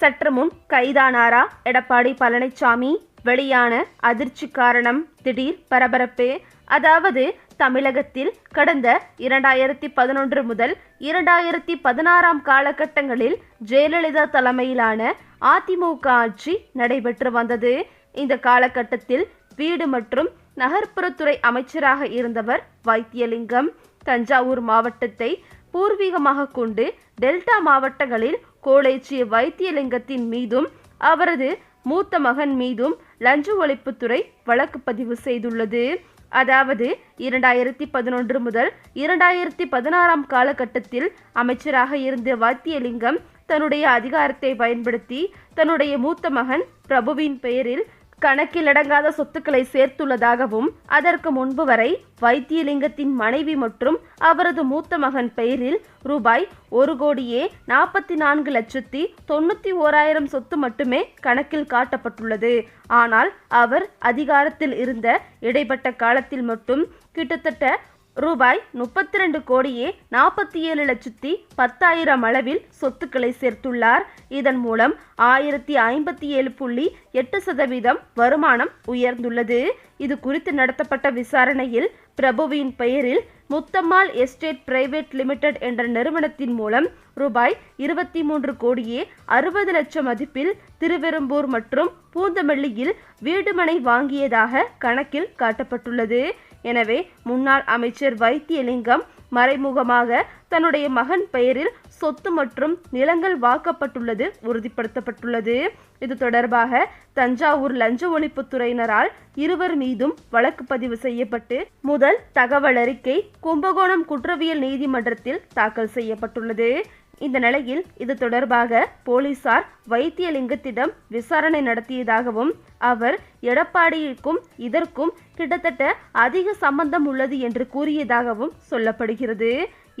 சற்று முன் கைதானாரா? எடப்பாடி பழனிசாமி வெளியான அதிர்ச்சி காரணம். திடீர் பரபரப்பு. அதாவது தமிழகத்தில் கடந்த இரண்டாயிரத்தி பதினொன்று முதல் இரண்டாயிரத்தி பதினாறாம் காலகட்டங்களில் ஜெயலலிதா தலைமையிலான அதிமுக ஆட்சி நடைபெற்று வந்தது. இந்த காலகட்டத்தில் வீடு மற்றும் நகர்ப்புறத்துறை அமைச்சராக இருந்தவர் வைத்தியலிங்கம். தஞ்சாவூர் மாவட்டத்தை பூர்வீகமாக கொண்டு டெல்டா மாவட்டங்களில் கோலேச்சிய வைத்தியலிங்கத்தின் மீதும் அவரது மூத்த மகன் மீதும் லஞ்ச ஒழிப்புத்துறை வழக்கு பதிவு செய்துள்ளது. அதாவது இரண்டாயிரத்தி பதினொன்று முதல் இரண்டாயிரத்தி பதினாறாம் காலகட்டத்தில் அமைச்சராக இருந்த வைத்தியலிங்கம் தன்னுடைய அதிகாரத்தை பயன்படுத்தி தன்னுடைய மூத்த மகன் பிரபுவின் பெயரில் கணக்கிலடங்காத சொத்துக்களை சேர்த்துள்ளதாகவும் அதற்கு முன்பு வரை வைத்தியலிங்கத்தின் மனைவி மற்றும் அவரது மூத்த மகன் பெயரில் ரூபாய் ஒரு கோடியே நாற்பத்தி நான்கு லட்சத்தி தொண்ணூற்றி ஓராயிரம் சொத்து மட்டுமே கணக்கில் காட்டப்பட்டுள்ளது. ஆனால் அவர் அதிகாரத்தில் இருந்த இடைப்பட்ட காலத்தில் மட்டும் கிட்டத்தட்ட ரூபாய் முப்பத்தி ரெண்டு கோடியே நாற்பத்தி ஏழு லட்சத்தி பத்தாயிரம் அளவில் சொத்துக்களை சேர்த்துள்ளார். இதன் மூலம் ஆயிரத்தி ஐம்பத்தி ஏழு புள்ளி எட்டு சதவீதம் வருமானம் உயர்ந்துள்ளது. இது குறித்து நடத்தப்பட்ட விசாரணையில் பிரபுவின் பெயரில் முத்தம்மாள் எஸ்டேட் பிரைவேட் லிமிடெட் என்ற நிறுவனத்தின் மூலம் ரூபாய் இருபத்தி மூன்று கோடியே அறுபது லட்சம் மதிப்பில் திருவெரும்பூர் மற்றும் பூந்தமல்லியில் வீடுமனை வாங்கியதாக கணக்கில் காட்டப்பட்டுள்ளது. எனவே முன்னாள் அமைச்சர் வைத்தியலிங்கம் மறைமுகமாக தன்னுடைய மகன் பெயரில் சொத்து மற்றும் நிலங்கள் வாக்கப்பட்டுள்ளது உறுதிப்படுத்தப்பட்டுள்ளது. இது தொடர்பாக தஞ்சாவூர் லஞ்ச ஒழிப்புத்துறையினரால் இருவர் மீதும் வழக்கு பதிவு செய்யப்பட்டு முதல் தகவல் அறிக்கை கும்பகோணம் குற்றவியல் நீதிமன்றத்தில் தாக்கல் செய்யப்பட்டுள்ளது. இந்த நிலையில் இது தொடர்பாக போலீசார் வைத்தியலிங்கத்திடம் விசாரணை நடத்தியதாகவும் அவர் எடப்பாடிக்கும் இதற்கும் கிட்டத்தட்ட அதிக சம்பந்தம் உள்ளது என்று கூறியதாகவும் சொல்லப்படுகிறது.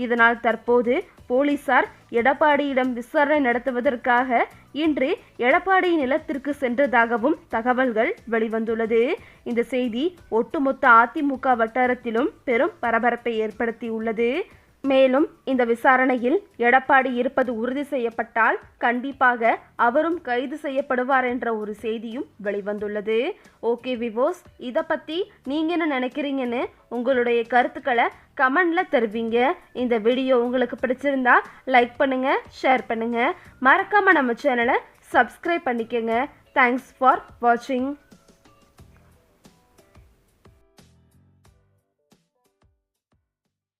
இதனால் தற்போது போலீசார் எடப்பாடியிடம் விசாரணை நடத்துவதற்காக இன்று எடப்பாடி நிலத்திற்கு சென்றதாகவும் தகவல்கள் வெளிவந்துள்ளது. இந்த செய்தி ஒட்டுமொத்த அதிமுக வட்டாரத்திலும் பெரும் பரபரப்பை ஏற்படுத்தியுள்ளது. மேலும் இந்த விசாரணையில் எடப்பாடி இருப்பது உறுதி செய்யப்பட்டால் கண்டிப்பாக அவரும் கைது செய்யப்படுவார் என்ற ஒரு செய்தியும் வெளிவந்துள்ளது. ஓகே விவோஸ் இதை பற்றி நீங்கள் என்ன நினைக்கிறீங்கன்னு உங்களுடைய கருத்துக்களை கமெண்டில் தருவீங்க. இந்த வீடியோ உங்களுக்கு பிடிச்சிருந்தா லைக் பண்ணுங்கள் ஷேர் பண்ணுங்கள் மறக்காமல் நம்ம சேனலை சப்ஸ்கிரைப் பண்ணிக்கோங்க. தேங்க்ஸ் ஃபார் வாட்சிங்